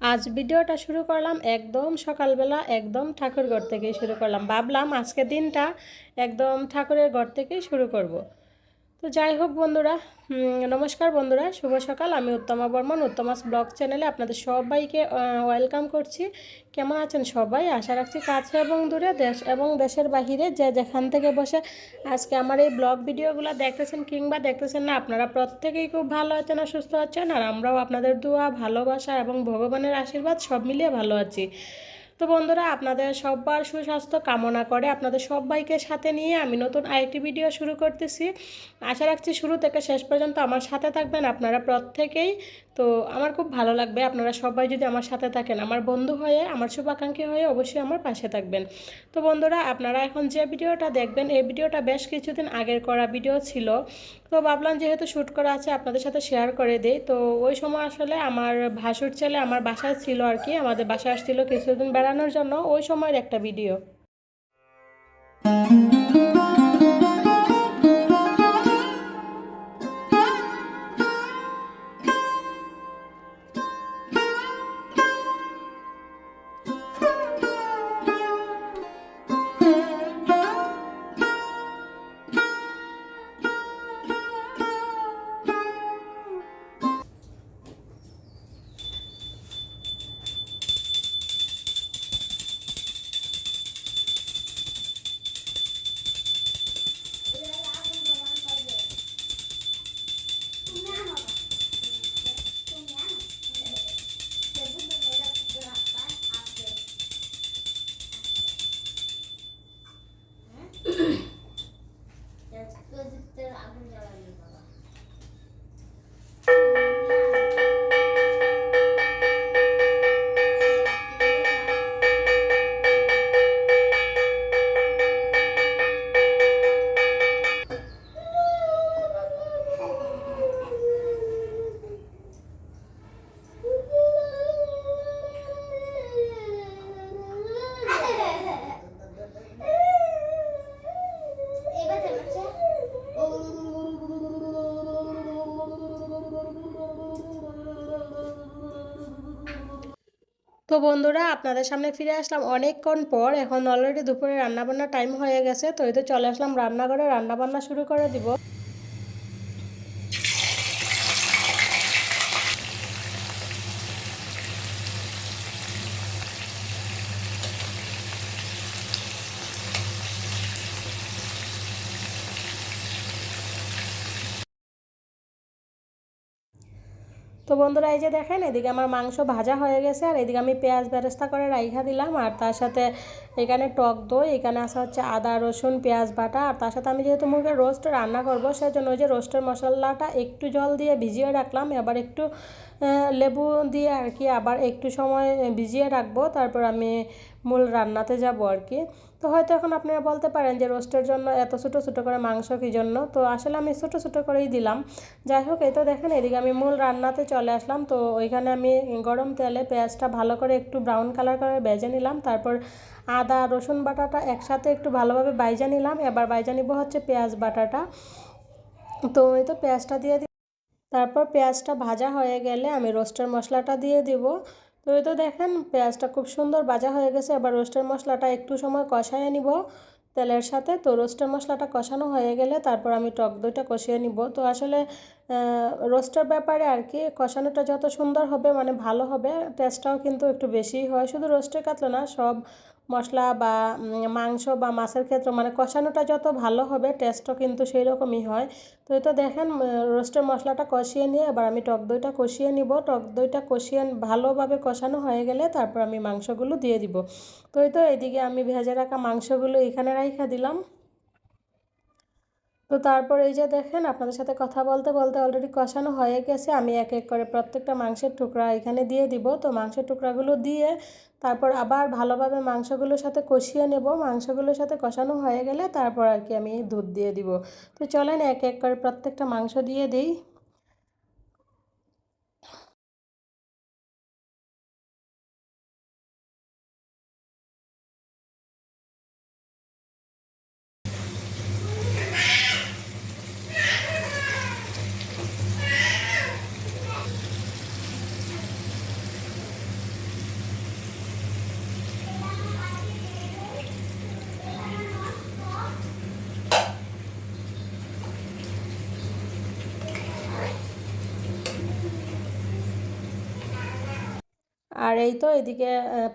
আজ ভিডিওটা শুরু করলাম একদম সকালবেলা, একদম ঠাকুর ঘর থেকেই শুরু করলাম ভাবলাম আজকে দিনটা একদম ঠাকুরের ঘর থেকেই শুরু করব। তো যাই হোক বন্ধুরা নমস্কার বন্ধুরা, শুভ সকাল। আমি উত্তমা বর্মন, উত্তমাস ব্লগ চ্যানেলে আপনাদের সবাইকে ওয়েলকাম করছি। কেমন আছেন সবাই? আশা রাখছি কাছে এবং দূরে, দেশ এবং দেশের বাহিরে যে যেখান থেকে বসে আজকে আমার এই ব্লগ ভিডিওগুলো দেখতেছেন কিংবা দেখতেছেন না, আপনারা প্রত্যেকেই খুব ভালো আছেন আর সুস্থ আছেন, আর আমরাও আপনাদের দোয়া, ভালোবাসা এবং ভগবানের আশীর্বাদ সব মিলিয়ে ভালো আছি। তো বন্ধুরা, আপনাদের সবার সুস্বাস্থ্য কামনা করে আপনাদের সবাইকে সাথে নিয়ে আমি নতুন আরেকটি ভিডিও শুরু করতেছি। আশা রাখছি শুরু থেকে শেষ পর্যন্ত আমার সাথে থাকবেন আপনারা প্রত্যেকেই। তো আমার খুব ভালো লাগবে আপনারা সবাই যদি আমার সাথে থাকেন, আমার বন্ধু হয়ে, আমার শুভাকাঙ্ক্ষী হয়ে অবশ্যই আমার পাশে থাকবেন। তো বন্ধুরা, আপনারা এখন যে ভিডিওটা দেখবেন, এই ভিডিওটা বেশ কিছুদিন আগের করা ভিডিও ছিল। তো ভাবলাম যেহেতু শ্যুট করা আছে আপনাদের সাথে শেয়ার করে দেই। তো ওই সময় আসলে আমার ভাসুর ছেলে আমার বাসায় ছিল আর কি, আমাদের বাসায় আসছিল কিছুদিন বেড়ানোর জন্য, ওই সময়ের একটা ভিডিও বন্ধুরা, আপনাদের সামনে ফিরে আসলাম অনেকক্ষণ পর। এখন অলরেডি দুপুরে রান্নাবান্নার টাইম হয়ে গেছে, তো এই তো চলে আসলাম রান্নাঘরে। রান্নাবান্না শুরু করে দিব। তো বন্ধুরা, এই যে দেখেন, এদিকে আমার মাংস ভাজা হয়ে গেছে আর এদিকে আমি পেঁয়াজ বেরেস্তা করে রাইখা দিলাম আর তার সাথে এখানে টক দই, এখানে আসা হচ্ছে আদা, রসুন, পেঁয়াজ বাটা আর তার সাথে আমি যেহেতু মুরগির রোস্ট রান্না করব, সেজন্য ওই যে রোস্টের মশলাটা একটু জল দিয়ে ভিজিয়ে রাখলাম। এবার একটু লেবু দিয়ে আর কি আবার একটু সময় ভিজিয়ে রাখব, তারপর আমি মূল রান্নাতে যাব আর কি। তো হয়তো এখন আপনারা বলতে পারেন যে রোস্টের জন্য এত ছোটো ছোটো করে মাংস কী জন্য? তো আসলে আমি ছোটো ছোটো করেই দিলাম। যাই হোক, এই তো দেখেন, এদিকে আমি মূল রান্নাতে চলে আসলাম। তো ওইখানে আমি গরম তেলে পেঁয়াজটা ভালো করে একটু ব্রাউন কালার করে ভেজে নিলাম। তারপর আদা, রসুন বাটাটা একসাথে একটু ভালোভাবে বাইজা নিলাম। এবার বাইজা নিব হচ্ছে পেঁয়াজ বাটাটা। তো এই তো পেঁয়াজটা দিয়ে তারপর পেঁয়াজটা ভাজা হয়ে গেলে আমি রোস্টের মশলাটা দিয়ে দিব। তো এই তো দেখেন, পেঁয়াজটা খুব সুন্দর ভাজা হয়ে গেছে। এবার রোস্টের মশলাটা একটু সময় কষায় নিব। তেলের সাথে তো রোস্টের মশলাটা কষানো হয়ে গেলে তারপর আমি টক দইটা কষিয়ে নিব। তো আসলে রোস্টের ব্যাপারে আর কি, কষানোটা যত সুন্দর হবে মানে ভালো হবে, টেস্টটাও কিন্তু একটু বেশিই হয়। শুধু রোস্টের কাতলে না, সব মশলা বা মাংস বা মাছের ক্ষেত্রে মানে কষানোটা যত ভালো হবে টেস্টও কিন্তু সেই রকমই হয়। তো এটা দেখেন রোস্টের মশলাটা কষিয়ে নিয়ে এবার আমি টক দইটা কষিয়ে নিব। টক দইটা কষিয়ে ভালোভাবে কষানো হয়ে গেলে তারপর আমি মাংসগুলো দিয়ে দিব। তো এই তো এদিকে আমি ভেজে রাখা মাংসগুলো এখানে রাইখা দিলাম। তো তারপর এই যে দেখেন, আপনাদের সাথে কথা বলতে বলতে অলরেডি কষানো হয়ে গেছে। আমি এক এক করে প্রত্যেকটা মাংসের টুকরা এখানে দিয়ে দিব। তো মাংসের টুকরাগুলো দিয়ে তারপর আবার ভালোভাবে মাংসগুলোর সাথে কষিয়ে নেব। মাংসগুলোর সাথে কষানো হয়ে গেলে তারপর আর কি আমি দুধ দিয়ে দিব। তো চলেন এক এক করে প্রত্যেকটা মাংস দিয়ে দিই। আর এই তো এদিকে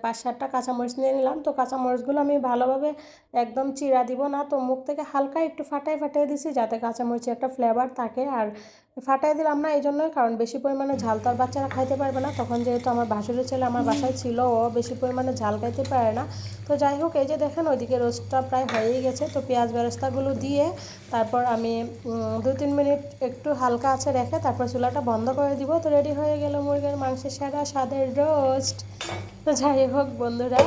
পাঁচ সাতটা কাঁচামরিচ নিয়ে নিলাম। তো কাঁচামরিচগুলো আমি ভালোভাবে একদম চিরা দিব না। তো মুখ থেকে হালকা একটু ফাটাই ফাটাই দিছি, যাতে কাঁচামরিচের একটা ফ্লেভার থাকে। আর ফাটাই দিলাম না এই জন্যই কারণ বেশি পরিমাণে ঝাল তো আর বাচ্চারা খাইতে পারবে না। তখন যেহেতু আমার বাসুরের ছেলে আমার বাসায় ছিল, ও বেশি পরিমাণে ঝাল খাইতে পারে না। তো যাই হোক, এই যে দেখেন, ওইদিকে রোস্টটা প্রায় হয়েই গেছে। তো পেঁয়াজ বেরেস্তাগুলো দিয়ে তারপর আমি দু তিন মিনিট একটু হালকা আছে রেখে তারপর চুলাটা বন্ধ করে দিব। তো রেডি হয়ে গেল মুরগির মাংসের সারা স্বাদের রোস্ট। তো যাই হোক, বন্ধুরা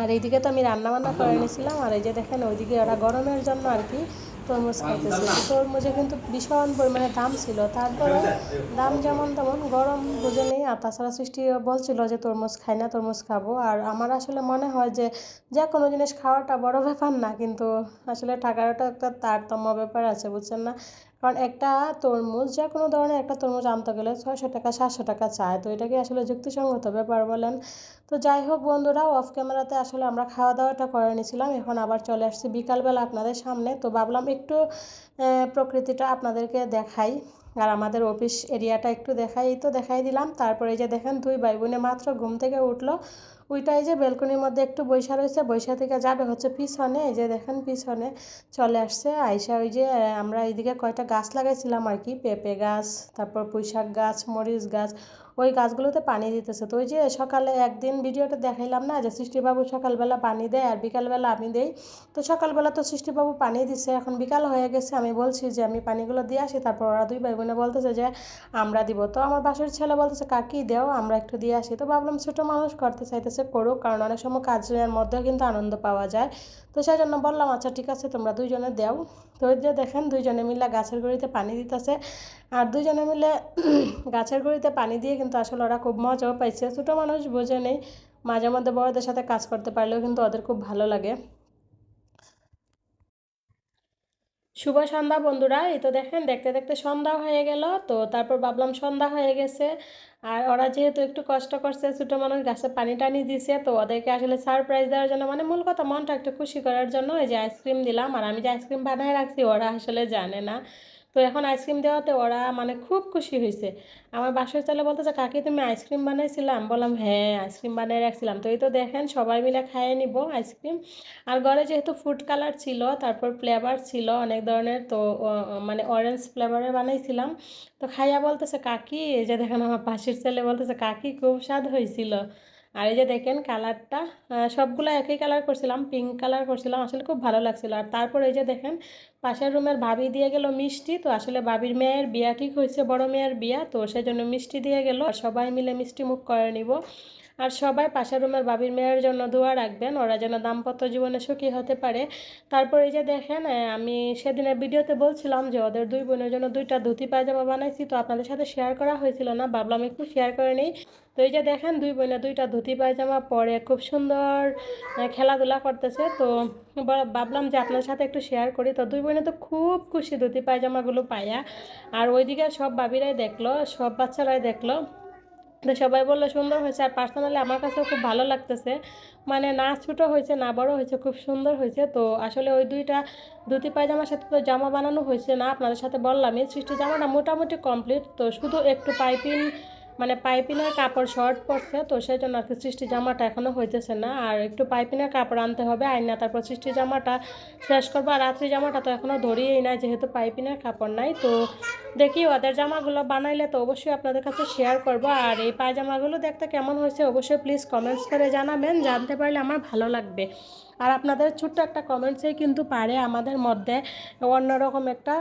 আর এইদিকে তো আমি রান্না বান্না করে নিয়েছিলাম। আর এই যে দেখেন, ওইদিকে ওরা গরমের জন্য আর কি তরমুজ খাইতেছি। তরমুজে কিন্তু ভীষণ পরিমাণে দাম ছিল। তারপরে দাম যেমন তেমন গরম বুঝে নেই আর সৃষ্টি বলছিল যে তরমুজ খাই না, তরমুজ খাব। আর আমার আসলে মনে হয় যে যে কোনো জিনিস খাওয়াটা বড় ব্যাপার না, কিন্তু আসলে ঠাকারটা একটা তারতম্য ব্যাপার আছে, বুঝছেন না? কারণ একটা তরমুজ, যে কোনো ধরনের একটা তরমুজ আনতে গেলে ছয়শো টাকা, সাতশো টাকা চায়। তো এটাকে আসলে যুক্তিসঙ্গত ব্যাপার বলেন। তো যাই হোক বন্ধুরা অফ ক্যামেরাতে আসলে আমরা খাওয়া দাওয়াটা করে নিয়েছিলাম। এখন আবার চলে আসছি বিকালবেলা আপনাদের সামনে। তো ভাবলাম একটু প্রকৃতিটা আপনাদেরকে দেখাই। আর আমাদের অফিস এরিয়াটা একটু দেখাই তো দেখাই দিলাম। তারপরে এই যে দেখেন, দুই ভাই বোনে মাত্র ঘুম থেকে উঠল। ওইটাই যে বেলকনির মধ্যে একটু বৈশা রয়েছে বৈশা থেকে যাবে হচ্ছে পিছনে। এই যে দেখেন, পিছনে চলে আসছে। আইসা ওই যে, আমরা এইদিকে কয়টা গাছ লাগাইছিলাম আর কি, পেঁপে গাছ, তারপর পুঁইশাক গাছ, মরিচ গাছ ওই গাছগুলোতে পানি দিতেছে। তো ওই যে সকালে একদিন ভিডিওটা দেখাইলাম না যে সৃষ্টিবাবু সকালবেলা পানি দেয় আর বিকালবেলা আমি দেই। তো সকালবেলা তো সৃষ্টিবাবু পানি দিছে, এখন বিকাল হয়ে গেছে, আমি বলছি যে আমি পানিগুলো দিয়ে আসি, তারপর ওরা দুই ভাই বোনে বলতেছে যে আমরা দিব। তো আমার বাসার ছেলে বলতেছে, কাকি, দেও, আমরা একটু দিয়ে আসি। তো ভাবলাম ছোটো মানুষ করতে চাইতেছে, করুক, কারণ অনেক সময় কাজের মধ্যেও কিন্তু আনন্দ পাওয়া যায়। তো সেই জন্য বললাম আচ্ছা ঠিক আছে, তোমরা দুইজনে দেও। তো যে দেখেন, দুইজনে মিলে গাছের গড়িতে পানি দিতেছে। আর দুইজনে মিলে গাছের গড়িতে পানি দিয়ে কিন্তু আসলে ওরা খুব মজাও পাইছে। ছোটো মানুষ বোঝে নেই, মাঝে মধ্যে বড়দের সাথে কাজ করতে পারলেও কিন্তু ওদের খুব ভালো লাগে। শুভ সন্ধ্যা বন্ধুরা, এই তো দেখেন, দেখতে দেখতে সন্ধ্যা হয়ে গেল। তো তারপর ভাবলাম সন্ধ্যা হয়ে গেছে। আর ওরা যেহেতু একটু কষ্ট করছে, ছোটো মানুষ গাছে পানি টানি দিছে, তো ওদেরকে আসলে সারপ্রাইজ দেওয়ার জন্য মানে মূল কথা মনটা একটু খুশি করার জন্য এই যে আইসক্রিম দিলাম। আর আমি যে আইসক্রিম বানায় রাখছি, ওরা আসলে জানে না। তো এখন আইসক্রিম দেওয়াতে ওরা মানে খুব খুশি হয়েছে। আমার বাসার ছেলে বলতেছে, কাকি, তুমি আইসক্রিম বানাইছিলাম? বললাম হ্যাঁ আইসক্রিম বানিয়ে রাখছিলাম। তো এই তো দেখেন, সবাই মিলে খাইয়ে নিব আইসক্রিম। আর ঘরে যেহেতু ফুড কালার ছিল, তারপর ফ্লেভার ছিল অনেক ধরনের, তো মানে অরেঞ্জ ফ্লেভারের বানাইছিলাম। তো খাইয়া বলতেছে, কাকি, এই যে দেখেন আমার পাশের ছেলে বলতেছে, কাকি, খুব স্বাদ হয়েছিল। আর এই যে দেখেন কালারটা সবগুলো একই কালার করছিলাম পিঙ্ক কালার করছিলাম, আসলে খুব ভালো লাগছিল। আর তারপর এই যে দেখেন পাশের রুমের ভাবি দিয়ে গেল মিষ্টি। তো আসলে ভাবির মেয়ের বিয়া ঠিক হয়েছে, বড় মেয়ের বিয়া। তো সেই জন্য মিষ্টি দিয়ে গেল। সবাই মিলে মিষ্টি মুখ করে নিব। আর সবাই পাশের রুমের ভাবির মেয়ের জন্য দোয়া রাখবেন। ওরা যেন দাম্পত্য জীবনে সুখী হতে পারে। তারপর এই যে দেখেন আমি সেদিনের ভিডিওতে বলছিলাম যে ওদের দুই বোনের জন্য দুইটা ধুতি পায়জামা বানাইছি। তো আপনাদের সাথে শেয়ার করা হয়েছিল না, ভাবলাম একটু শেয়ার করে নিই। তো এই যে দেখেন, দুই বোনে দুইটা ধুতি পায়জামা পরে খুব সুন্দর খেলাধুলা করতেছে। তো ভাবলাম যে আপনার সাথে একটু শেয়ার করি। তো দুই বোনে তো খুব খুশি ধুতি পায়জামাগুলো পাইয়া আর ওইদিকে সব বাবিরাই দেখল, সব বাচ্চারাই দেখল। তো সবাই বলল, সুন্দর হয়েছে। আর পার্সোনালি আমার কাছেও খুব ভালো লাগতেছে। মানে না ছোটো হয়েছে, না বড় হয়েছে, খুব সুন্দর হয়েছে। তো আসলে ওই দুইটা ধুতি পায়জামার সাথে তো জামা বানানো হয়েছে না, আপনাদের সাথে বললামই। সৃষ্টি জামাটা মোটামুটি কমপ্লিট তো শুধু একটু পাইপিং মানে পাইপিনের কাপড় শর্ট পড়ছে তো সেই জন্য আর কি সৃষ্টি জামাটা এখনও হইতেছে না। আর একটু পাইপিনের কাপড় আনতে হবে, আইনা তারপর সৃষ্টি জামাটা শেষ করব। আর রাত্রি জামাটা তো এখনও ধরিয়েই নাই, যেহেতু পাইপিনের কাপড় নাই, তো দেখি ওদের জামাগুলো বানাইলে তো অবশ্যই আপনাদের কাছে শেয়ার করব। আর এই পায়জামাগুলো দেখতে কেমন হয়েছে অবশ্যই প্লিজ কমেন্টস করে জানাবেন, জানতে পারলে আমার ভালো লাগবে। আর আপনাদের ছোট্ট একটা কমেন্টসেই কিন্তু পারে আমাদের মধ্যে অন্যরকম একটা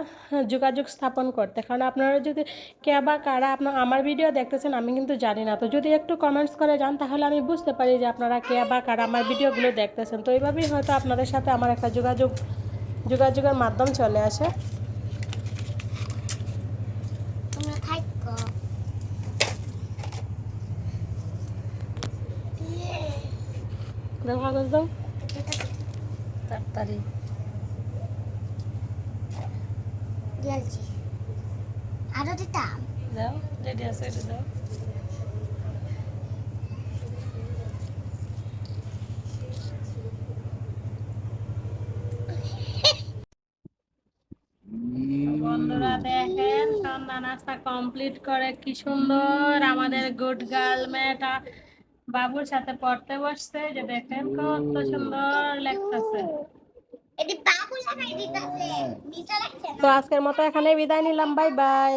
যোগাযোগ স্থাপন করতে। কারণ আপনারা যদি কে বা কারা আপনার আমার ভিডিও দেখতেছেন আমি কিন্তু জানি না। তো যদি একটু কমেন্টস করে যান তাহলে আমি বুঝতে পারি যে আপনারা কে বা কারা আমার ভিডিওগুলো দেখতেছেন। তো এইভাবেই হয়তো আপনাদের সাথে আমার একটা যোগাযোগ যোগাযোগের মাধ্যম চলে আসে। থাকো দাও। তাড়াতাড়ি। দিয়েছি আরও দিতাম। দাও রেডি আছে এটা দাও বন্ধুরা দেখেন সন্ধ্যা নাস্তা কমপ্লিট করে কি সুন্দর আমাদের গুড গার্ল মেয়েটা। বাবুর সাথে পড়তে বসছে যে দেখেন কত সুন্দর রাখছে তো আজকের মতো এখানে বিদায় নিলাম বাই বাই।